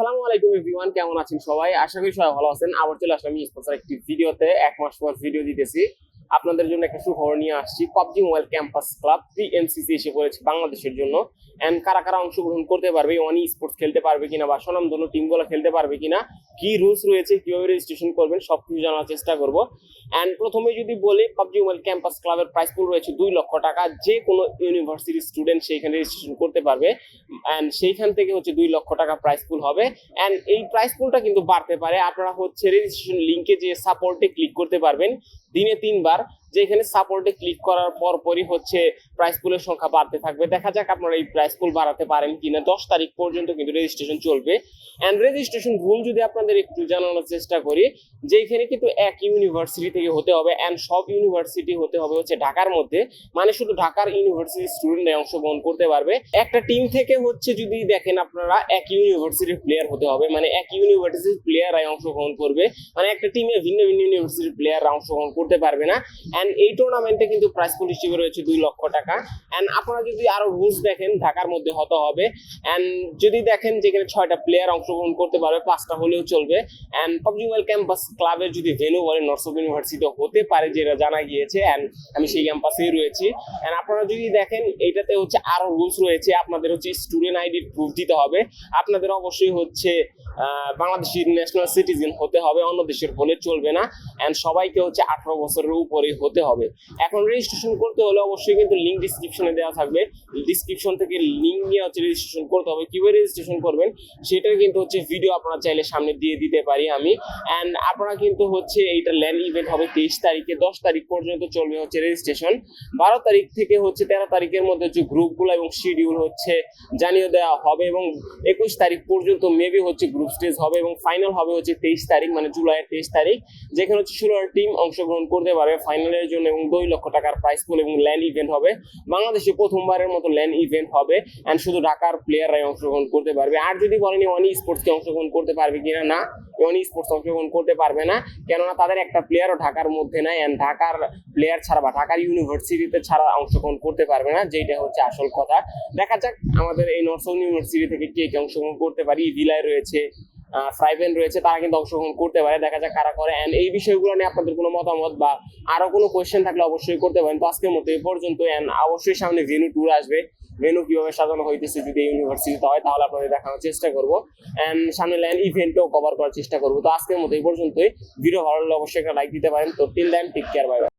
আসসালামু আলাইকুম এভরিওয়ান, কেমন আছেন সবাই? আশা করি সবাই ভালো আছেন। আবার চলে আসলাম স্পন্সর একটি ভিডিওতে। এক মাস পর ভিডিও দিতেছি। আপনাদের জন্য একটা সুখবর নিয়ে আসছি। PUBG mobile campus club PMCC এসে পড়েছে বাংলাদেশের জন্য। এন্ড কারা কারা অংশগ্রহণ করতে পারবে অনি স্পোর্টস খেলতে পারবে কিনা বা সনামধন্য টিমগুলো খেলতে পারবে কিনা কি রুলস রয়েছে, কীভাবে রেজিস্ট্রেশন করবেন সব কিছু জানার চেষ্টা করব। অ্যান্ড প্রথমে যদি বলি, পাবজি মোবাইল ক্যাম্পাস ক্লাবের প্রাইস পুল রয়েছে দুই লক্ষ টাকা। যে কোনো ইউনিভার্সিটির স্টুডেন্ট সেইখানে রেজিস্ট্রেশন করতে পারবে। অ্যান্ড সেইখান থেকে হচ্ছে দুই লক্ষ টাকা প্রাইস পুল হবে। অ্যান্ড এই প্রাইস পুলটা কিন্তু বাড়তে পারে। আপনারা হচ্ছে রেজিস্ট্রেশন লিঙ্কে যে সাপোর্টে ক্লিক করতে পারবেন। দিনে তিনবার। যেখানে সাপোর্টে ক্লিক করার পর পরই হচ্ছে প্রাইস পুলের সংখ্যা বাড়তে থাকবে। দেখা যাক আপনারা এই প্রাইস পুল বাড়াতে পারেন কিনা। দশ তারিখ পর্যন্ত কিন্তু রেজিস্ট্রেশন চলবে। অ্যান্ড রেজিস্ট্রেশন রুল যদি আপনাদের একটু জানানোর চেষ্টা করি যে এখানে কিন্তু এক ইউনিভার্সিটি থেকে হতে হবে অ্যান্ড সব ইউনিভার্সিটি হতে হবে হচ্ছে ঢাকার মধ্যে। মানে শুধু ঢাকার ইউনিভার্সিটি স্টুডেন্টরা অংশগ্রহণ করতে পারবে। একটা টিম থেকে হচ্ছে যদি দেখেন আপনারা, এক ইউনিভার্সিটির প্লেয়ার হতে হবে। মানে এক ইউনিভার্সিটির প্লেয়াররাই অংশগ্রহণ করবে। মানে একটা টিমে ভিন্ন ভিন্ন ইউনিভার্সিটির প্লেয়াররা অংশগ্রহণ করতে পারবে না। অ্যান্ড এই টুর্নামেন্টে কিন্তু প্রাইস পুল হিসেবে রয়েছে দুই লক্ষ টাকা। অ্যান্ড আপনারা যদি আরও রুলস দেখেন, ঢাকার মধ্যে হতে হবে। অ্যান্ড যদি দেখেন যেখানে ছয়টা প্লেয়ার অংশগ্রহণ করতে পারবে, পাঁচটা হলেও চলবে। অ্যান্ড পাবজি মোবাইল ক্যাম্পাস ক্লাবের যদি ভেনু বলে নর্থ ইউনিভার্সিটি হতে পারে যেটা জানা গিয়েছে। অ্যান্ড আমি সেই ক্যাম্পাসেই রয়েছি। অ্যান্ড আপনারা যদি দেখেন এইটাতে হচ্ছে আরও রুলস রয়েছে। আপনাদের হচ্ছে স্টুডেন্ট আইডির প্রুফ দিতে হবে। আপনাদের অবশ্যই হচ্ছে বাংলাদেশের ন্যাশনাল সিটিজেন হতে হবে, অন্য দেশের হলে চলবে না। অ্যান্ড সবাইকে হচ্ছে আঠারো বছরের উপরে হতে হবে। এখন রেজিস্ট্রেশন করতে হলে অবশ্যই কিন্তু লিঙ্ক ডিসক্রিপশনে দেওয়া থাকবে। ডিসক্রিপশন থেকে লিঙ্ক নিয়ে হচ্ছে রেজিস্ট্রেশন করতে হবে। কীভাবে রেজিস্ট্রেশন করবেন? সেটার কিন্তু হচ্ছে ভিডিও আপনারা চাইলে সামনে দিয়ে দিতে পারি আমি। অ্যান্ড আপনারা কিন্তু হচ্ছে এইটা ল্যান্ড ইভেন্ট হবে তেইশ তারিখে, দশ তারিখ পর্যন্ত চলবে হচ্ছে রেজিস্ট্রেশন বারো তারিখ থেকে হচ্ছে তেরো তারিখের মধ্যে হচ্ছে গ্রুপগুলো এবং শিডিউল হচ্ছে জানিয়ে দেওয়া হবে এবং একুশ তারিখ পর্যন্ত মেবি হচ্ছে গ্রুপ স্টেজ হবে এবং ফাইনাল হবে হচ্ছে তেইশ তারিখ মানে জুলাইয়ের তেইশ তারিখ, যেখানে হচ্ছে ষোলোটা টিম অংশগ্রহণ করতে পারবে ফাইনালের জন্য এবং দুই লক্ষ টাকার প্রাইস পুল এবং ল্যান্ড ইভেন্ট হবে। বাংলাদেশে প্রথমবারের মতো ল্যান্ড ইভেন্ট হবে অ্যান্ড শুধু ঢাকার প্লেয়াররাই অংশগ্রহণ করতে পারবে। আর যদি বলেনি অনি স্পোর্টসকে অংশগ্রহণ করতে পারবে কিনা, না। ওয়ানি স্পোর্টস অংশগ্রহণ করতে পারবে না। কেননা তাদের একটা প্লেয়ারও ঢাকার মধ্যে নাই অ্যান্ড ঢাকার প্লেয়ার ছাড়া বা ঢাকার ইউনিভার্সিটিতে ছাড়া অংশগ্রহণ করতে পারবে না যেটা হচ্ছে আসল কথা। দেখা যাক আমাদের এই নর্থ ইউনিভার্সিটি থেকে কে কে অংশগ্রহণ করতে পারি। ভিলায় রয়েছে ফ্রাইভেন রয়েছে, তারা কিন্তু অংশগ্রহণ করতে পারে। দেখা যাক কারা করে। অ্যান্ড এই বিষয়গুলো নিয়ে আপনাদের কোনো মতামত বা আরও কোনো কোয়েশ্চেন থাকলে অবশ্যই করতে পারেন। তো আজকের মতো এই পর্যন্ত অ্যান্ড অবশ্যই সামনে ভেনু ট্যুর আসবে। ভেনু কীভাবে সাজানো হইতেছে যদি ইউনিভার্সিটিতে হয়, তাহলে আপনাদের দেখানোর চেষ্টা করব। অ্যান্ড সামনে ল্যান্ড ইভেন্টও কভার করার চেষ্টা করব। তো আজকের মতো এই পর্যন্তই। ভিডিও ভালো লাগলে অবশ্যই একটা লাইক দিতে পারেন। তো till then take care bye